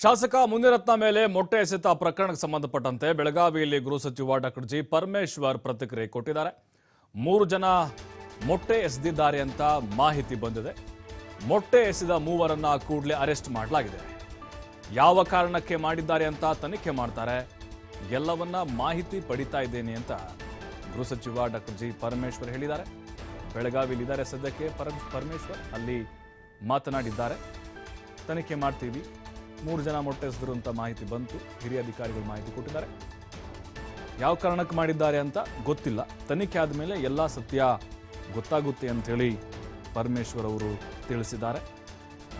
ಶಾಸಕ ಮುನಿರತ್ನ ಮೇಲೆ ಮೊಟ್ಟೆ ಎಸೆತ ಪ್ರಕರಣಕ್ಕೆ ಸಂಬಂಧಪಟ್ಟಂತೆ ಬೆಳಗಾವಿಯಲ್ಲಿ ಗೃಹ ಸಚಿವ ಡಾಕ್ಟರ್ ಜಿ ಪರಮೇಶ್ವರ್ ಪ್ರತಿಕ್ರಿಯೆ ಕೊಟ್ಟಿದ್ದಾರೆ. ಮೂರು ಜನ ಮೊಟ್ಟೆ ಎಸೆದಿದ್ದಾರೆ ಅಂತ ಮಾಹಿತಿ ಬಂದಿದೆ. ಮೊಟ್ಟೆ ಎಸೆದ ಮೂವರನ್ನ ಕೂಡಲೇ ಅರೆಸ್ಟ್ ಮಾಡಲಾಗಿದೆ. ಯಾವ ಕಾರಣಕ್ಕೆ ಮಾಡಿದ್ದಾರೆ ಅಂತ ತನಿಖೆ ಮಾಡ್ತಾರೆ. ಎಲ್ಲವನ್ನ ಮಾಹಿತಿ ಪಡಿತಾ ಇದ್ದೇನೆ ಅಂತ ಗೃಹ ಸಚಿವ ಡಾಕ್ಟರ್ ಜಿ ಪರಮೇಶ್ವರ್ ಹೇಳಿದ್ದಾರೆ. ಬೆಳಗಾವಿಯಲ್ಲಿದ್ದಾರೆ ಸದ್ಯಕ್ಕೆ ಪರಮ್ ಪರಮೇಶ್ವರ್. ಅಲ್ಲಿ ಮಾತನಾಡಿದ್ದಾರೆ. ತನಿಖೆ ಮಾಡ್ತೀವಿ. ಮೂರು ಜನ ಮೊಟ್ಟೆಸಿದ್ರು ಅಂತ ಮಾಹಿತಿ ಬಂತು. ಹಿರಿಯ ಅಧಿಕಾರಿಗಳು ಮಾಹಿತಿ ಕೊಟ್ಟಿದ್ದಾರೆ. ಯಾವ ಕಾರಣಕ್ಕೆ ಮಾಡಿದ್ದಾರೆ ಅಂತ ಗೊತ್ತಿಲ್ಲ. ತನಿಖೆ ಆದಮೇಲೆ ಎಲ್ಲ ಸತ್ಯ ಗೊತ್ತಾಗುತ್ತೆ ಅಂಥೇಳಿ ಪರಮೇಶ್ವರ್ ಅವರು ತಿಳಿಸಿದ್ದಾರೆ.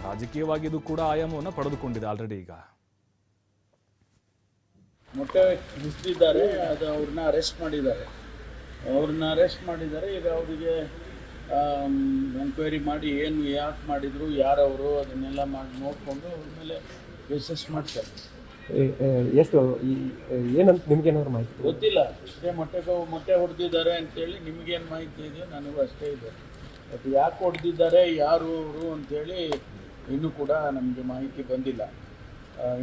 ರಾಜಕೀಯವಾಗಿ ಇದು ಕೂಡ ಆಯಾಮವನ್ನು ಪಡೆದುಕೊಂಡಿದೆ ಆಲ್ರೆಡಿ ಈಗ. ಮೊಟ್ಟೆ ಹಿಡಿದಿದ್ದಾರೆ ಅದು ಅವ್ರನ್ನ ಅರೆಸ್ಟ್ ಮಾಡಿದ್ದಾರೆ. ಅವ್ರನ್ನ ಅರೆಸ್ಟ್ ಮಾಡಿದ್ದಾರೆ, ಈಗ ಅವರಿಗೆ ಎಂಕ್ವೈರಿ ಮಾಡಿ ಏನು ಯಾಕೆ ಮಾಡಿದರು ಯಾರವರು ಅದನ್ನೆಲ್ಲ ಮಾಡಿ ನೋಡಿಕೊಂಡು ಅವ್ರ ಮೇಲೆ ಬೇಸಸ್ ಮಾಡ್ತಾರೆ. ಎಷ್ಟು ಈ ಏನಂತ ನಿಮ್ಗೇನಾದ್ರು ಮಾಹಿತಿ ಗೊತ್ತಿಲ್ಲ. ಇಷ್ಟೇ ಮೊಟ್ಟೆಗೆ ಮೊಟ್ಟೆ ಹೊಡೆದಿದ್ದಾರೆ ಅಂತೇಳಿ ನಿಮಗೇನು ಮಾಹಿತಿ ಇದೆಯೋ ನನಗೂ ಅಷ್ಟೇ ಇದೆ. ಬಟ್ ಯಾಕೆ ಹೊಡೆದಿದ್ದಾರೆ ಯಾರು ಅವರು ಅಂತೇಳಿ ಇನ್ನೂ ಕೂಡ ನಮಗೆ ಮಾಹಿತಿ ಬಂದಿಲ್ಲ.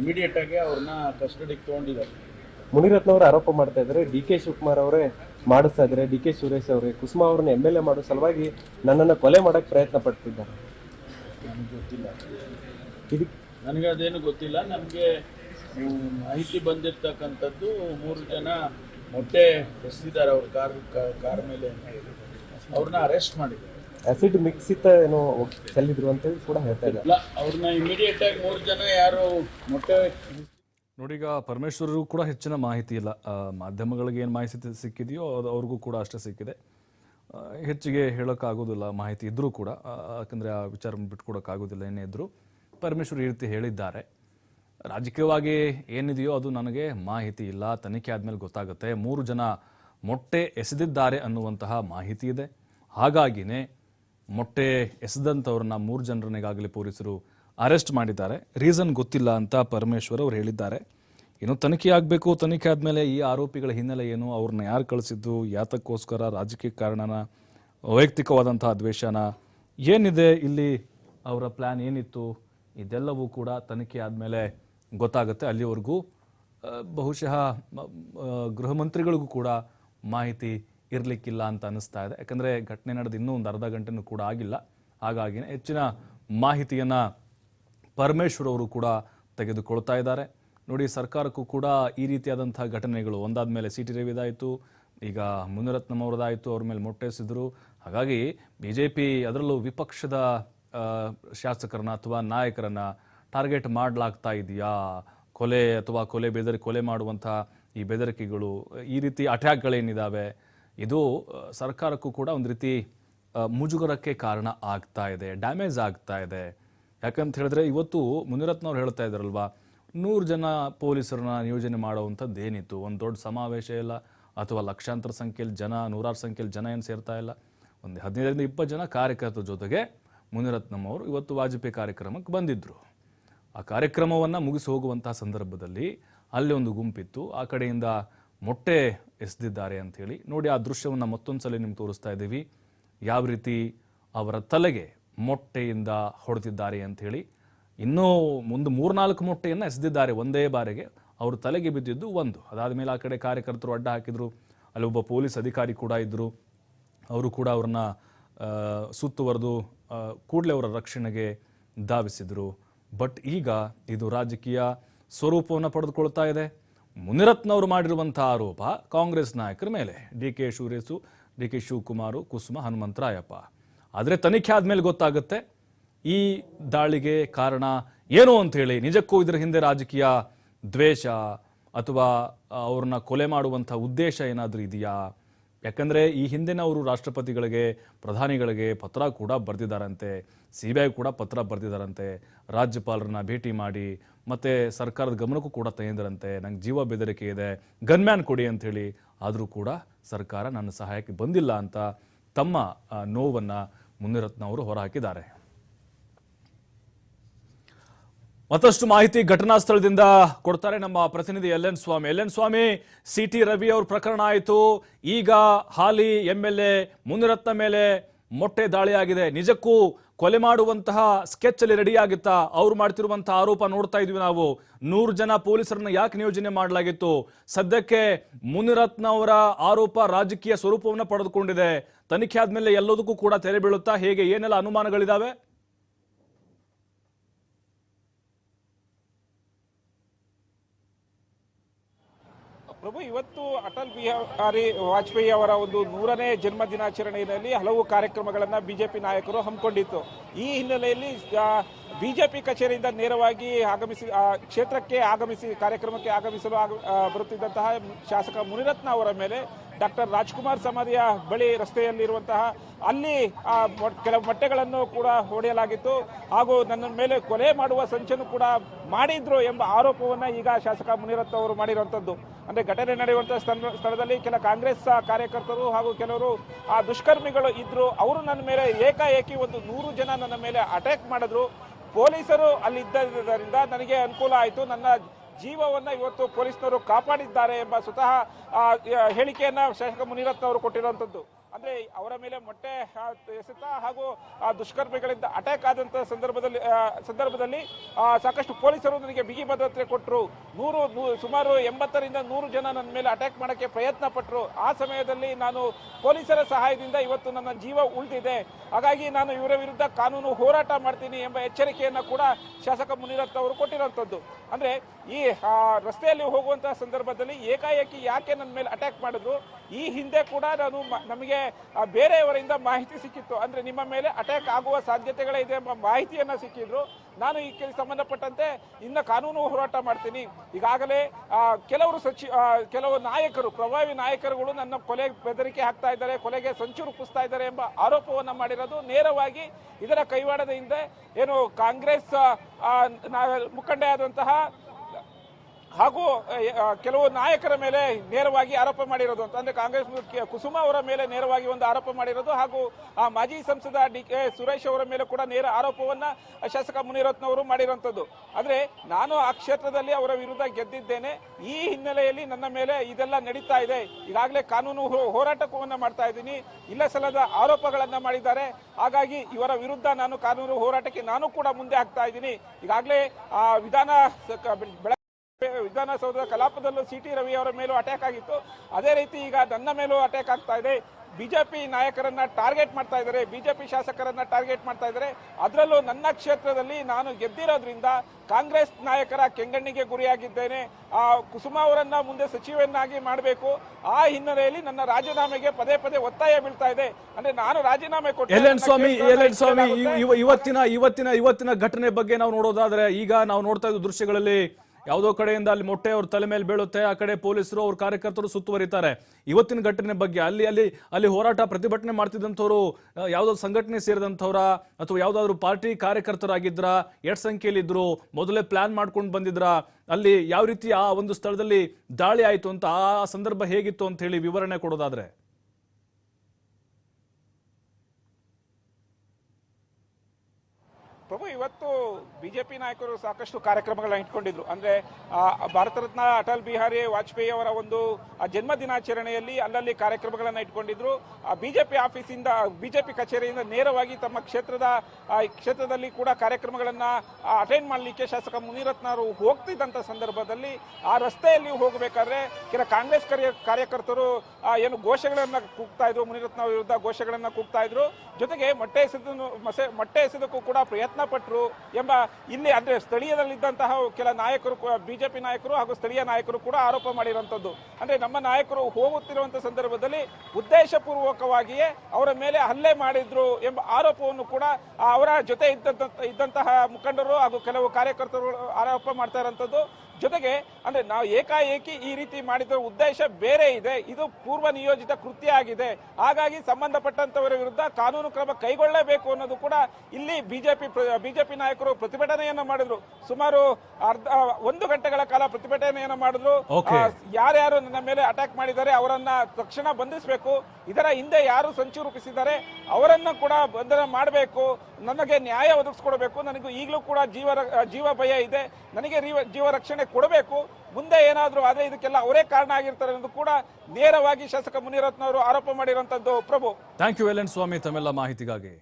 ಇಮಿಡಿಯೇಟಾಗಿ ಅವ್ರನ್ನ ಕಸ್ಟಡಿಗೆ ತೊಗೊಂಡಿದ್ದಾರೆ. ಮುನಿರತ್ನವರು ಆರೋಪ ಮಾಡ್ತಾ ಇದ್ದಾರೆ. ಡಿ ಕೆ ಶಿವಕುಮಾರ್ ಅವರೇ ಮಾಡಿಸ್ತಾ ಇದ್ದಾರೆ ಡಿ ಕೆ ಸುರೇಶ್ ಅವರು ಕುಸುಮಾ ಅವ್ರನ್ನ ಎಂ ಎಲ್ ಎ ಮಾಡೋ ಸಲುವಾಗಿ ನನ್ನನ್ನು ಕೊಲೆ ಮಾಡೋಕ್ಕೆ ಪ್ರಯತ್ನ ಪಡ್ತಿದ್ದಾರೆ. ನನಗೆ ಗೊತ್ತಿಲ್ಲ. ಇದಕ್ಕೆ ನನಗೆ ಅದೇನು ಗೊತ್ತಿಲ್ಲ. ನಮಗೆ ಮಾಹಿತಿ ಬಂದಿರ್ತಕ್ಕಂಥದ್ದು ಮೂರು ಜನ ಮೊಟ್ಟೆ ಎಸೆದಿದ್ದಾರೆ ಅವ್ರ ಕಾರ್ ಕಾರ್ ಮೇಲೆ ಅವ್ರನ್ನ ಅರೆಸ್ಟ್ ಮಾಡಿದ್ದಾರೆ. ಆಸಿಡ್ ಮಿಕ್ಸಿತ ಏನೋ ಚೆಲ್ಲಿದ್ರು ಅಂತೇಳಿ ಕೂಡ ಹೇಳ್ತಾ ಇದ್ದಾರೆ. ಇಲ್ಲ ಅವ್ರನ್ನ ಇಮಿಡಿಯೇಟ್ ಆಗಿ ಮೂರು ಜನ ಯಾರು ಮೊಟ್ಟೆ ನೋಡಿ, ಈಗ ಪರಮೇಶ್ವರರು ಕೂಡ ಹೆಚ್ಚಿನ ಮಾಹಿತಿ ಇಲ್ಲ. ಮಾಧ್ಯಮಗಳಿಗೆ ಏನು ಮಾಹಿತಿ ಸಿಕ್ಕಿದೆಯೋ ಅದು ಅವ್ರಿಗೂ ಕೂಡ ಅಷ್ಟೇ ಸಿಕ್ಕಿದೆ. ಹೆಚ್ಚಿಗೆ ಹೇಳೋಕ್ಕಾಗೋದಿಲ್ಲ ಮಾಹಿತಿ ಇದ್ದರೂ ಕೂಡ. ಯಾಕಂದರೆ ಆ ವಿಚಾರ ಬಿಟ್ಕೊಡೋಕ್ಕಾಗೋದಿಲ್ಲ ಏನೇ ಇದ್ದರೂ ಪರಮೇಶ್ವರ್ ಈ ರೀತಿ ಹೇಳಿದ್ದಾರೆ. ರಾಜಕೀಯವಾಗಿ ಏನಿದೆಯೋ ಅದು ನನಗೆ ಮಾಹಿತಿ ಇಲ್ಲ. ತನಿಖೆ ಆದಮೇಲೆ ಗೊತ್ತಾಗುತ್ತೆ. ಮೂರು ಜನ ಮೊಟ್ಟೆ ಎಸೆದಿದ್ದಾರೆ ಅನ್ನುವಂತಹ ಮಾಹಿತಿ ಇದೆ. ಹಾಗಾಗಿನೇ ಮೊಟ್ಟೆ ಎಸೆದಂಥವ್ರನ್ನ ಮೂರು ಜನರನ್ನೇಗಾಗಲಿ ಪೊಲೀಸರು ಅರೆಸ್ಟ್ ಮಾಡಿದ್ದಾರೆ. ರೀಸನ್ ಗೊತ್ತಿಲ್ಲ ಅಂತ ಪರಮೇಶ್ವರ್ ಅವರು ಹೇಳಿದ್ದಾರೆ. ಇನ್ನು ತನಿಖೆ ಆಗಬೇಕು, ತನಿಖೆ ಆದಮೇಲೆ ಈ ಆರೋಪಿಗಳ ಹಿನ್ನೆಲೆ ಏನು, ಅವ್ರನ್ನ ಯಾರು ಕಳಿಸಿದ್ದು, ಯಾತಕ್ಕೋಸ್ಕರ ರಾಜಕೀಯ ಕಾರಣನ, ವೈಯಕ್ತಿಕವಾದಂತಹ ದ್ವೇಷನ, ಏನಿದೆ ಇಲ್ಲಿ, ಅವರ ಪ್ಲ್ಯಾನ್ ಏನಿತ್ತು, ಇದೆಲ್ಲವೂ ಕೂಡ ತನಿಖೆ ಆದಮೇಲೆ ಗೊತ್ತಾಗುತ್ತೆ. ಅಲ್ಲಿವರೆಗೂ ಬಹುಶಃ ಗೃಹ ಮಂತ್ರಿಗಳಿಗೂ ಕೂಡ ಮಾಹಿತಿ ಇರಲಿಕ್ಕಿಲ್ಲ ಅಂತ ಅನಿಸ್ತಾ ಇದೆ. ಯಾಕಂದರೆ ಘಟನೆ ನಡೆದು ಇನ್ನೂ ಒಂದು ಅರ್ಧ ಗಂಟೆನೂ ಕೂಡ ಆಗಿಲ್ಲ. ಹಾಗಾಗಿ ಹೆಚ್ಚಿನ ಮಾಹಿತಿಯನ್ನು ಪರಮೇಶ್ವರ್ ಅವರು ಕೂಡ ತೆಗೆದುಕೊಳ್ತಾ ಇದ್ದಾರೆ. ನೋಡಿ, ಸರ್ಕಾರಕ್ಕೂ ಕೂಡ ಈ ರೀತಿಯಾದಂಥ ಘಟನೆಗಳು ಒಂದಾದ ಮೇಲೆ ಸಿ ಟಿ ರವಿದಾಯಿತು, ಈಗ ಮುನಿರತ್ನಂ ಅವರದಾಯಿತು, ಅವ್ರ ಮೇಲೆ ಮೊಟ್ಟೆಸಿದ್ರು. ಹಾಗಾಗಿ ಬಿ ಜೆ ಪಿ ಅದರಲ್ಲೂ ವಿಪಕ್ಷದ ಶಾಸಕರನ್ನ ಅಥವಾ ನಾಯಕರನ್ನ ಟಾರ್ಗೆಟ್ ಮಾಡಲಾಗ್ತಾ ಇದೆಯಾ? ಕೊಲೆ ಅಥವಾ ಕೊಲೆ ಬೆದರಿ, ಕೊಲೆ ಮಾಡುವಂಥ ಈ ಬೆದರಿಕೆಗಳು, ಈ ರೀತಿ ಅಟ್ಯಾಕ್ಗಳೇನಿದ್ದಾವೆ ಇದು ಸರ್ಕಾರಕ್ಕೂ ಕೂಡ ಒಂದು ರೀತಿ ಮುಜುಗರಕ್ಕೆ ಕಾರಣ ಆಗ್ತಾ ಇದೆ, ಡ್ಯಾಮೇಜ್ ಆಗ್ತಾ ಇದೆ. ಯಾಕಂತ ಹೇಳಿದ್ರೆ ಇವತ್ತು ಮುನಿರತ್ನವ್ರು ಹೇಳ್ತಾ ಇದ್ದಾರಲ್ವಾ ನೂರು ಜನ ಪೊಲೀಸರನ್ನ ನಿಯೋಜನೆ ಮಾಡುವಂಥದ್ದು ಏನಿತ್ತು? ಒಂದು ದೊಡ್ಡ ಸಮಾವೇಶ ಇಲ್ಲ, ಅಥವಾ ಲಕ್ಷಾಂತರ ಸಂಖ್ಯೆಯಲ್ಲಿ ಜನ, ನೂರಾರು ಸಂಖ್ಯೆಯಲ್ಲಿ ಜನ ಏನು ಸೇರ್ತಾ ಇಲ್ಲ? ಒಂದು ಹದಿನೈದರಿಂದ ಇಪ್ಪತ್ತು ಜನ ಕಾರ್ಯಕರ್ತರ ಜೊತೆಗೆ ಮುನಿರತ್ನಂ ಅವರು ಇವತ್ತು ವಾಜಪೇಯಿ ಕಾರ್ಯಕ್ರಮಕ್ಕೆ ಬಂದಿದ್ದರು ಆ ಕಾರ್ಯಕ್ರಮವನ್ನು ಮುಗಿಸಿ ಹೋಗುವಂತಹ ಸಂದರ್ಭದಲ್ಲಿ ಅಲ್ಲಿ ಒಂದು ಗುಂಪಿತ್ತು. ಆ ಕಡೆಯಿಂದ ಮೊಟ್ಟೆ ಎಸೆದಿದ್ದಾರೆ ಅಂಥೇಳಿ ನೋಡಿ ಆ ದೃಶ್ಯವನ್ನು ಮತ್ತೊಂದು ಸಲ ನಿಮ್ಗೆ ತೋರಿಸ್ತಾ ಇದ್ದೀವಿ. ಯಾವ ರೀತಿ ಅವರ ತಲೆಗೆ ಮೊಟ್ಟೆಯಿಂದ ಹೊಡೆದಿದ್ದಾರೆ ಅಂಥೇಳಿ ಇನ್ನೂ ಒಂದು ಮೂರ್ನಾಲ್ಕು ಮೊಟ್ಟೆಯನ್ನು ಎಸೆದಿದ್ದಾರೆ ಒಂದೇ ಬಾರಿಗೆ. ಅವರು ತಲೆಗೆ ಬಿದ್ದಿದ್ದು ಒಂದು. ಅದಾದ ಮೇಲೆ ಆ ಕಡೆ ಕಾರ್ಯಕರ್ತರು ಅಡ್ಡ ಹಾಕಿದ್ರು. ಅಲ್ಲಿ ಒಬ್ಬ ಪೊಲೀಸ್ ಅಧಿಕಾರಿ ಕೂಡ ಇದ್ದರು ಅವರು ಕೂಡ ಅವ್ರನ್ನ ಸುತ್ತುವರೆದು ಕೂಡಲೇ ಅವರ ರಕ್ಷಣೆಗೆ ಧಾವಿಸಿದರು. ಬಟ್ ಈಗ ಇದು ರಾಜಕೀಯ ಸ್ವರೂಪವನ್ನು ಪಡೆದುಕೊಳ್ತಾ ಇದೆ. ಮುನಿರತ್ನವರು ಮಾಡಿರುವಂಥ ಆರೋಪ ಕಾಂಗ್ರೆಸ್ ನಾಯಕರ ಮೇಲೆ. ಡಿ ಕೆ ಶಿವರೇಸು ಡಿ ಕೆ ಶಿವಕುಮಾರು, ಕುಸುಮ, ಹನುಮಂತರಾಯಪ್ಪ. ಆದರೆ ತನಿಖೆ ಆದಮೇಲೆ ಗೊತ್ತಾಗುತ್ತೆ. ಈ ದಾಳಿಗೆ ಕಾರಣ ಏನು ಅಂತ ಹೇಳಿ ನಿಜಕ್ಕೂ ಇದರ ಹಿಂದೆ ರಾಜಕೀಯ ದ್ವೇಷ ಅಥವಾ ಅವ್ರನ್ನ ಕೊಲೆ ಮಾಡುವಂಥ ಉದ್ದೇಶ ಏನಾದರೂ ಇದೆಯಾ? ಯಾಕಂದರೆ ಈ ಹಿಂದಿನ ಅವರು ರಾಷ್ಟ್ರಪತಿಗಳಿಗೆ, ಪ್ರಧಾನಿಗಳಿಗೆ ಪತ್ರ ಕೂಡ ಬರೆದಿದ್ದಾರಂತೆ ಸಿ ಬಿ ಐ ಕೂಡ ಪತ್ರ ಬರೆದಿದ್ದಾರಂತೆ ರಾಜ್ಯಪಾಲರನ್ನ ಭೇಟಿ ಮಾಡಿ, ಮತ್ತು ಸರ್ಕಾರದ ಗಮನಕ್ಕೂ ಕೂಡ ತಂದಿದ್ದಾರಂತೆ ನಂಗೆ ಜೀವ ಬೆದರಿಕೆ ಇದೆ. ಗನ್ಮ್ಯಾನ್ ಕೊಡಿ ಅಂಥೇಳಿ ಆದರೂ ಕೂಡ ಸರ್ಕಾರ ನನ್ನ ಸಹಾಯಕ್ಕೆ ಬಂದಿಲ್ಲ ಅಂತ ತಮ್ಮ ನೋವನ್ನು ಮುನಿರತ್ನ ಅವರು ಹೊರಹಾಕಿದ್ದಾರೆ. ಮತ್ತಷ್ಟು ಮಾಹಿತಿ ಘಟನಾ ಸ್ಥಳದಿಂದ ಕೊಡ್ತಾರೆ ನಮ್ಮ ಪ್ರತಿನಿಧಿ L N Swamy. L N Swamy, C T Ravi ಅವ್ರ ಪ್ರಕರಣ ಆಯಿತು. ಈಗ ಹಾಲಿ ಎಂ ಎಲ್ ಎ ಮುನಿರತ್ನ ಮೇಲೆ ಮೊಟ್ಟೆ ದಾಳಿಯಾಗಿದೆ. ನಿಜಕ್ಕೂ ಕೊಲೆ ಮಾಡುವಂತಹ ಸ್ಕೆಚ್ ಅಲ್ಲಿ ರೆಡಿ ಆಗಿತ್ತಾ ಅವ್ರು ಮಾಡ್ತಿರುವಂತಹ ಆರೋಪ ನೋಡ್ತಾ ಇದ್ವಿ ನಾವು. ನೂರು ಜನ ಪೊಲೀಸರನ್ನ ಯಾಕೆ ನಿಯೋಜನೆ ಮಾಡಲಾಗಿತ್ತು? ಸದ್ಯಕ್ಕೆ ಮುನಿರತ್ನ ಅವರ ಆರೋಪ ರಾಜಕೀಯ ಸ್ವರೂಪವನ್ನು ಪಡೆದುಕೊಂಡಿದೆ. ತನಿಖೆ ಆದ್ಮೇಲೆ ಎಲ್ಲದಕ್ಕೂ ಕೂಡ ತೆರೆ ಬೀಳುತ್ತಾ ಹೇಗೆ ಏನೆಲ್ಲ ಅನುಮಾನಗಳಿದಾವೆ? ಪ್ರಭು, ಇವತ್ತು ಅಟಲ್ ಬಿಹಾರಿ ವಾಜಪೇಯಿ ಅವರ ಒಂದು ನೂರನೇ ಜನ್ಮ ದಿನಾಚರಣೆಯಲ್ಲಿ ಹಲವು ಕಾರ್ಯಕ್ರಮಗಳನ್ನು ಬಿಜೆಪಿ ನಾಯಕರು ಹಮ್ಮಿಕೊಂಡಿತ್ತು. ಈ ಹಿನ್ನೆಲೆಯಲ್ಲಿ ಬಿಜೆಪಿ ಕಚೇರಿಯಿಂದ ನೇರವಾಗಿ ಆಗಮಿಸಿ ಕ್ಷೇತ್ರಕ್ಕೆ ಆಗಮಿಸಿ, ಕಾರ್ಯಕ್ರಮಕ್ಕೆ ಆಗಮಿಸಲು ಆಗ- ಬರುತ್ತಿದ್ದಂತಹ ಶಾಸಕ ಮುನಿರತ್ನ ಅವರ ಮೇಲೆ ಡಾಕ್ಟರ್ ರಾಜ್ಕುಮಾರ್ ಸಮಾಧಿಯ ಬಳಿ ರಸ್ತೆಯಲ್ಲಿರುವಂತಹ ಅಲ್ಲಿ ಕೆಲವು ಮೊಟ್ಟೆಗಳನ್ನು ಕೂಡ ಹೊಡೆಯಲಾಗಿತ್ತು. ಹಾಗೂ ನನ್ನ ಮೇಲೆ ಕೊಲೆ ಮಾಡುವ ಸಂಚನ್ನು ಕೂಡ ಮಾಡಿದ್ರು ಎಂಬ ಆರೋಪವನ್ನು ಈಗ ಶಾಸಕ ಮುನಿರತ್ನ ಅವರು ಮಾಡಿರುವಂತದ್ದು ಅಂದ್ರೆ ಘಟನೆ ನಡೆಯುವಂಥ ಸ್ಥಳ- ಸ್ಥಳದಲ್ಲಿ ಕೆಲ ಕಾಂಗ್ರೆಸ್ ಕಾರ್ಯಕರ್ತರು ಹಾಗೂ ಕೆಲವರು, ಆ, ದುಷ್ಕರ್ಮಿಗಳು ಇದ್ದರು ಅವರು ನನ್ನ ಮೇಲೆ ಏಕಾಏಕಿ ಒಂದು ನೂರು ಜನ ನನ್ನ ಮೇಲೆ ಅಟ್ಯಾಕ್ ಮಾಡಿದ್ರು. ಪೊಲೀಸರು ಅಲ್ಲಿದ್ದರಿಂದ ನನಗೆ ಅನುಕೂಲ ಆಯಿತು. ನನ್ನ ಜೀವವನ್ನು ಇವತ್ತು ಪೊಲೀಸ್ನವರು ಕಾಪಾಡಿದ್ದಾರೆ ಎಂಬ ಸ್ವತಃ ಹೇಳಿಕೆಯನ್ನು ಶಾಸಕ ಮುನಿರತ್ನ ಅವರು ಕೊಟ್ಟಿರುವಂತದ್ದು ಅಂದ್ರೆ ಅವರ ಮೇಲೆ ಮೊಟ್ಟೆ ಎಸೆತ ಹಾಗೂ ದುಷ್ಕರ್ಮಿಗಳಿಂದ ಅಟ್ಯಾಕ್ ಆದಂತ ಸಂದರ್ಭದಲ್ಲಿ ಸಂದರ್ಭದಲ್ಲಿ ಸಾಕಷ್ಟು ಪೊಲೀಸರು ನನಗೆ ಬಿಗಿ ಭದ್ರತೆ ಕೊಟ್ಟರು ನೂರು ಸುಮಾರು ಎಂಬತ್ತರಿಂದ ನೂರು ಜನ ನನ್ನ ಮೇಲೆ ಅಟ್ಯಾಕ್ ಮಾಡಕ್ಕೆ ಪ್ರಯತ್ನ ಪಟ್ಟರು ಆ ಸಮಯದಲ್ಲಿ ನಾನು ಪೊಲೀಸರ ಸಹಾಯದಿಂದ ಇವತ್ತು ನನ್ನ ಜೀವ ಉಳಿದಿದೆ. ಹಾಗಾಗಿ ನಾನು ಇವರ ವಿರುದ್ಧ ಕಾನೂನು ಹೋರಾಟ ಮಾಡ್ತೀನಿ ಎಂಬ ಎಚ್ಚರಿಕೆಯನ್ನು ಕೂಡ ಶಾಸಕ ಮುನಿರತ್ನ ಅವರು ಕೊಟ್ಟಿರುವಂಥದ್ದು ಅಂದ್ರೆ ಈ ರಸ್ತೆಯಲ್ಲಿ ಹೋಗುವಂತಹ ಸಂದರ್ಭದಲ್ಲಿ ಏಕಾಏಕಿ ಯಾಕೆ ನನ್ನ ಮೇಲೆ ಅಟ್ಯಾಕ್ ಮಾಡಿದ್ರು? ಈ ಹಿಂದೆ ಕೂಡ ನಾನು ನಮಗೆ ಬೇರೆಯವರಿಂದ ಮಾಹಿತಿ ಸಿಕ್ಕಿತ್ತು. ಅಂದ್ರೆ ನಿಮ್ಮ ಮೇಲೆ ಅಟ್ಯಾಕ್ ಆಗುವ ಸಾಧ್ಯತೆಗಳೇ ಇದೆ ಎಂಬ ಮಾಹಿತಿಯನ್ನು ಸಿಕ್ಕಿದ್ರು. ನಾನು ಈ ಕೆಲಸ ಸಂಬಂಧಪಟ್ಟಂತೆ ಇನ್ನ ಕಾನೂನು ಹೋರಾಟ ಮಾಡ್ತೀನಿ. ಈಗಾಗಲೇ ಕೆಲವರು ಸಚಿ ಕೆಲವು ನಾಯಕರು ಪ್ರಭಾವಿ ನಾಯಕರುಗಳು ನನ್ನ ಕೊಲೆ ಬೆದರಿಕೆ ಹಾಕ್ತಾ ಇದ್ದಾರೆ ಕೊಲೆಗೆ ಸಂಚು ರೂಪಿಸ್ತಾ ಇದ್ದಾರೆ ಎಂಬ ಆರೋಪವನ್ನು ಮಾಡಿರೋದು ನೇರವಾಗಿ ಇದರ ಕೈವಾಡದ ಹಿಂದೆ ಏನು ಕಾಂಗ್ರೆಸ್ ಆ, ನಾ- ಮುಖಂಡೆಯಾದಂತಹ ಹಾಗೂ ಕೆಲವು ನಾಯಕರ ಮೇಲೆ ನೇರವಾಗಿ ಆರೋಪ ಮಾಡಿರೋದು ಅಂತ. ಅಂದ್ರೆ ಕಾಂಗ್ರೆಸ್ ಕುಸುಮ ಅವರ ಮೇಲೆ ನೇರವಾಗಿ ಒಂದು ಆರೋಪ ಮಾಡಿರೋದು ಹಾಗೂ, ಆ, ಮಾಜಿ ಸಂಸದ ಡಿ, ಕೆ, ಸುರೇಶ್ ಅವರ ಮೇಲೆ ಕೂಡ ನೇರ ಆರೋಪವನ್ನ ಶಾಸಕ ಮುನಿರತ್ನವರು ಮಾಡಿರುವಂತದ್ದು ಆದ್ರೆ ನಾನು ಆ ಕ್ಷೇತ್ರದಲ್ಲಿ ಅವರ ವಿರುದ್ಧ ಗೆದ್ದಿದ್ದೇನೆ. ಈ ಹಿನ್ನೆಲೆಯಲ್ಲಿ ನನ್ನ ಮೇಲೆ ಇದೆಲ್ಲ ನಡೀತಾ ಇದೆ. ಈಗಾಗಲೇ ಕಾನೂನು ಹೋರಾಟವನ್ನು ಮಾಡ್ತಾ ಇದ್ದೀನಿ. ಇಲ್ಲ ಸಲದ ಆರೋಪಗಳನ್ನ ಮಾಡಿದ್ದಾರೆ. ಹಾಗಾಗಿ ಇವರ ವಿರುದ್ಧ ನಾನು ಕಾನೂನು ಹೋರಾಟಕ್ಕೆ ನಾನು ಕೂಡ ಮುಂದೆ ಹಾಕ್ತಾ ಇದ್ದೀನಿ. ಈಗಾಗಲೇ, ಆ, ವಿಧಾನ ವಿಧಾನಸೌಧದ ಕಲಾಪದಲ್ಲೂ ಸಿ ಟಿ ರವಿ ಅವರ ಮೇಲೂ ಅಟ್ಯಾಕ್ ಆಗಿತ್ತು. ಅದೇ ರೀತಿ ಈಗ ನನ್ನ ಮೇಲೂ ಅಟ್ಯಾಕ್ ಆಗ್ತಾ ಇದೆ. ಬಿಜೆಪಿ ನಾಯಕರನ್ನ ಟಾರ್ಗೆಟ್ ಮಾಡ್ತಾ ಇದ್ದಾರೆ. ಬಿಜೆಪಿ ಶಾಸಕರನ್ನ ಟಾರ್ಗೆಟ್ ಮಾಡ್ತಾ ಇದ್ದಾರೆ. ಅದರಲ್ಲೂ ನನ್ನ ಕ್ಷೇತ್ರದಲ್ಲಿ ನಾನು ಗೆದ್ದಿರೋದ್ರಿಂದ ಕಾಂಗ್ರೆಸ್ ನಾಯಕರ ಕೆಂಗಣ್ಣಿಗೆ ಗುರಿಯಾಗಿದ್ದೇನೆ. ಆ ಕುಸುಮ ಅವರನ್ನ ಮುಂದೆ ಸಚಿವನ್ನಾಗಿ ಮಾಡಬೇಕು. ಆ ಹಿನ್ನೆಲೆಯಲ್ಲಿ ನನ್ನ ರಾಜೀನಾಮೆಗೆ ಪದೇ ಪದೇ ಒತ್ತಾಯ ಬೀಳ್ತಾ ಇದೆ. ಅಂದ್ರೆ ನಾನು ರಾಜೀನಾಮೆ ಕೊಟ್ಟು ಸ್ವಾಮಿ ಸ್ವಾಮಿ ಇವತ್ತಿನ ಇವತ್ತಿನ ಇವತ್ತಿನ ಘಟನೆ ಬಗ್ಗೆ ನಾವು ನೋಡೋದಾದ್ರೆ ಈಗ ನಾವು ನೋಡ್ತಾ ಇದ್ದ ದೃಶ್ಯಗಳಲ್ಲಿ ಯಾವುದೋ ಕಡೆಯಿಂದ ಅಲ್ಲಿ ಮೊಟ್ಟೆ ಅವ್ರ ತಲೆ ಮೇಲೆ ಬೀಳುತ್ತೆ, ಆ ಕಡೆ ಪೊಲೀಸರು ಅವ್ರ ಕಾರ್ಯಕರ್ತರು ಸುತ್ತುವರಿತಾರೆ. ಇವತ್ತಿನ ಘಟನೆ ಬಗ್ಗೆ ಅಲ್ಲಿ ಅಲ್ಲಿ ಅಲ್ಲಿ ಹೋರಾಟ ಪ್ರತಿಭಟನೆ ಮಾಡ್ತಿದ್ದಂಥವ್ರು ಯಾವುದಾದ್ರು ಯಾವುದೋ ಸಂಘಟನೆ ಸೇರಿದಂಥವ್ರ ಅಥವಾ ಯಾವುದಾದ್ರು ಪಾರ್ಟಿ ಕಾರ್ಯಕರ್ತರಾಗಿದ್ರ, ಎಷ್ಟು ಸಂಖ್ಯೆಯಲ್ಲಿದ್ದರು ಮೊದಲೇ ಪ್ಲಾನ್ ಮಾಡ್ಕೊಂಡು ಬಂದಿದ್ರ, ಅಲ್ಲಿ ಯಾವ ರೀತಿ ಆ ಒಂದು ಸ್ಥಳದಲ್ಲಿ ದಾಳಿ ಆಯಿತು ಅಂತ, ಆ ಸಂದರ್ಭ ಹೇಗಿತ್ತು ಅಂತ ಹೇಳಿ ವಿವರಣೆ ಕೊಡೋದಾದ್ರೆ. ಪ್ರಭು, ಇವತ್ತು ಬಿಜೆಪಿ ನಾಯಕರು ಸಾಕಷ್ಟು ಕಾರ್ಯಕ್ರಮಗಳನ್ನ ಇಟ್ಕೊಂಡಿದ್ರು. ಅಂದ್ರೆ ಭಾರತ ರತ್ನ ಅಟಲ್ ಬಿಹಾರಿ ವಾಜಪೇಯಿ ಅವರ ಒಂದು ಜನ್ಮ ದಿನಾಚರಣೆಯಲ್ಲಿ ಅಲ್ಲಲ್ಲಿ ಕಾರ್ಯಕ್ರಮಗಳನ್ನ ಇಟ್ಕೊಂಡಿದ್ರು. ಬಿಜೆಪಿ ಆಫೀಸಿಂದ ಬಿಜೆಪಿ ಕಚೇರಿಯಿಂದ ನೇರವಾಗಿ ತಮ್ಮ ಕ್ಷೇತ್ರದ ಕ್ಷೇತ್ರದಲ್ಲಿ ಕೂಡ ಕಾರ್ಯಕ್ರಮಗಳನ್ನ ಅಟೆಂಡ್ ಮಾಡಲಿಕ್ಕೆ ಶಾಸಕ ಮುನಿರತ್ನರು ಹೋಗ್ತಿದ್ದಂತ ಸಂದರ್ಭದಲ್ಲಿ ಆ ರಸ್ತೆಯಲ್ಲಿ ಹೋಗಬೇಕಾದ್ರೆ ಕೆಲ ಕಾಂಗ್ರೆಸ್ ಕಾರ್ಯ, ಕಾರ್ಯಕರ್ತರು ಏನು ಘೋಷಗಳನ್ನ ಕೂಗ್ತಾ ಇದ್ರು, ಮುನಿರತ್ನ ವಿರುದ್ಧ ಘೋಷಗಳನ್ನ ಕೂಗ್ತಾ ಇದ್ರು. ಜೊತೆಗೆ ಮೊಟ್ಟೆ ಎಸೆದು ಮೊಟ್ಟೆ ಎಸೆದಕ್ಕೂ ಕೂಡ ಪ್ರಯತ್ನ ಪಟ್ಟರು ಎಂಬ ಇಲ್ಲಿ ಅಂದ್ರೆ ಸ್ಥಳೀಯದಲ್ಲಿದ್ದಂತಹ ಕೆಲ ನಾಯಕರು ಬಿಜೆಪಿ ನಾಯಕರು ಹಾಗೂ ಸ್ಥಳೀಯ ನಾಯಕರು ಕೂಡ ಆರೋಪ ಮಾಡಿರುವಂತದ್ದು. ಅಂದ್ರೆ ನಮ್ಮ ನಾಯಕರು ಹೋಗುತ್ತಿರುವಂತಹ ಸಂದರ್ಭದಲ್ಲಿ ಉದ್ದೇಶಪೂರ್ವಕವಾಗಿಯೇ ಅವರ ಮೇಲೆ ಹಲ್ಲೆ ಮಾಡಿದ್ರು ಎಂಬ ಆರೋಪವನ್ನು ಕೂಡ ಅವರ ಜೊತೆ ಇದ್ದಂತ ಇದ್ದಂತಹ ಮುಖಂಡರು ಹಾಗೂ ಕೆಲವು ಕಾರ್ಯಕರ್ತರು ಆರೋಪ ಮಾಡ್ತಾ ಇರುವಂತದ್ದು. ಜೊತೆಗೆ ಅಂದ್ರೆ ನಾವು ಏಕಾಏಕಿ ಈ ರೀತಿ ಮಾಡಿದ ಉದ್ದೇಶ ಬೇರೆ ಇದೆ. ಇದು ಪೂರ್ವ ನಿಯೋಜಿತ ಕೃತ್ಯ ಆಗಿದೆ. ಹಾಗಾಗಿ ಸಂಬಂಧಪಟ್ಟಂತವರ ವಿರುದ್ಧ ಕಾನೂನು ಕ್ರಮ ಕೈಗೊಳ್ಳಬೇಕು ಅನ್ನೋದು ಕೂಡ ಇಲ್ಲಿ ಬಿಜೆಪಿ ಬಿಜೆಪಿ ನಾಯಕರು ಪ್ರತಿಭಟನೆಯನ್ನು ಮಾಡಿದ್ರು. ಸುಮಾರು ಅರ್ಧ ಒಂದು ಗಂಟೆಗಳ ಕಾಲ ಪ್ರತಿಭಟನೆಯನ್ನು ಮಾಡಿದ್ರು. ಯಾರ್ಯಾರು ನನ್ನ ಮೇಲೆ ಅಟ್ಯಾಕ್ ಮಾಡಿದ್ದಾರೆ ಅವರನ್ನ ತಕ್ಷಣ ಬಂಧಿಸಬೇಕು. ಇದರ ಹಿಂದೆ ಯಾರು ಸಂಚು ರೂಪಿಸಿದ್ದಾರೆ ಅವರನ್ನು ಕೂಡ ಬಂಧನ ಮಾಡಬೇಕು. ನನಗೆ ನ್ಯಾಯ ಒದಗಿಸ್ಕೊಡ್ಬೇಕು, ನನಗೂ ಈಗಲೂ ಕೂಡ ಜೀವ ಜೀವ ಭಯ ಇದೆ, ನನಗೆ ಜೀವ ರಕ್ಷಣೆ ಕೊಡಬೇಕು, ಮುಂದೆ ಏನಾದರೂ ಆದರೆ ಇದಕ್ಕೆಲ್ಲ ಅವರೇ ಕಾರಣ ಆಗಿರ್ತಾರೆ ಅನ್ನೋದು ಕೂಡ ನೇರವಾಗಿ ಶಾಸಕ ಮುನಿರತ್ನ ಅವರು ಆರೋಪ ಮಾಡಿರುವಂತದ್ದು Prabhu. Thank you L Swamy ತಮ್ಮೆಲ್ಲ ಮಾಹಿತಿಗಾಗಿ.